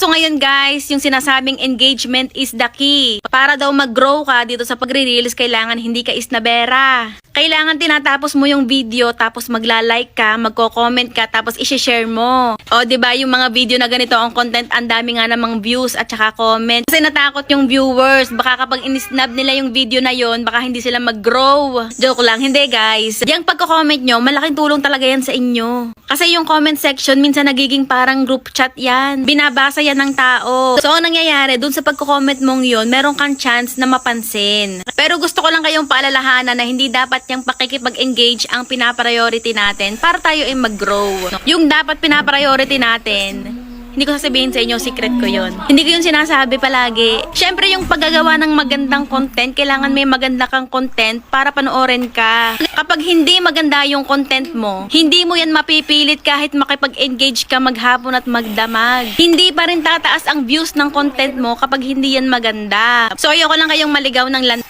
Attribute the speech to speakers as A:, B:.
A: Uso ngayon guys, yung sinasabing engagement is the key. Para daw mag-grow ka dito sa pagre-reels, kailangan hindi ka isnabera. Kailangan tinatapos mo yung video, tapos magla-like ka, magko-comment ka, tapos i-share mo. O, di ba yung mga video na ganito ang content, ang dami nga namang views at saka comment. Kasi natakot yung viewers, baka kapag inisnab nila yung video na yon, baka hindi sila mag-grow. Joke lang, hindi guys. Yung pagko-comment nyo, malaking tulong talaga yan sa inyo. Kasi yung comment section, minsan nagiging parang group chat yan. Binabasa yan ng tao. So, ang nangyayari, dun sa pagko-comment mong yon, meron kang chance na mapansin. Pero gusto ko lang kayong paalalahanan na hindi dapat yung pakikipag-engage ang pinapriority natin para tayo ay mag-grow. Yung dapat pinapriority natin, hindi ko sasabihin sa inyo, secret ko yon. Hindi ko yun sinasabi palagi. Siyempre, yung paggagawa ng magandang content, kailangan may maganda kang content para panoorin ka. Kapag hindi maganda yung content mo, hindi mo yan mapipilit kahit makipag-engage ka maghapon at magdamag. Hindi pa rin tataas ang views ng content mo kapag hindi yan maganda. So, ayoko lang kayong maligaw ng lan